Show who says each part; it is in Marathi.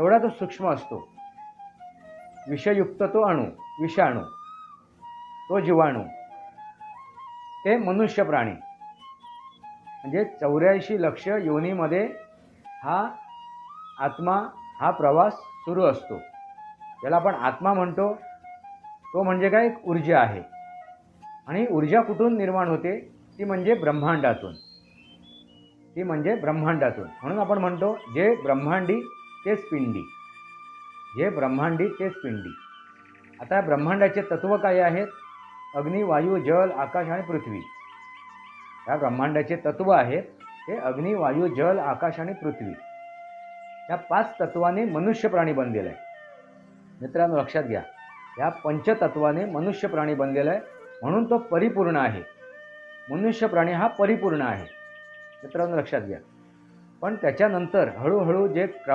Speaker 1: एवढा तो सूक्ष्म असतो. विषयुक्त तो अणू विषाणू तो जीवाणू. ते मनुष्य प्राणी. म्हणजे चौऱ्याऐंशी लक्ष योनीमध्ये हा आत्मा हा प्रवास सुरू असतो. ज्याला आपण आत्मा म्हणतो तो म्हणजे काय? एक ऊर्जा आहे. आणि ऊर्जा कुठून निर्माण होते? ती म्हणजे ब्रह्मांडातून. ती म्हणजे ब्रह्मांडातून. म्हणून आपण म्हणतो जे ब्रह्मांडी तेच पिंडी जे ब्रह्मांडी तेच पिंडी आता ब्रह्मांडाचे तत्व काय आहेत? अग्नी वायू जल आकाश आणि पृथ्वी. या ब्रह्मांडाचे तत्व आहेत ते अग्नी वायू जल आकाश आणि पृथ्वी. या पाच तत्वाने मनुष्य प्राणी बनलेला आहे मित्रांनो लक्षात घ्या. या पंचतत्वाने मनुष्य प्राणी बनलेला आहे म्हणून तो परिपूर्ण आहे. मनुष्य प्राणी हा परिपूर्ण आहे. मित्रांनो लक्षात घ्या. पण त्याच्यानंतर हळूहळू जे क्रम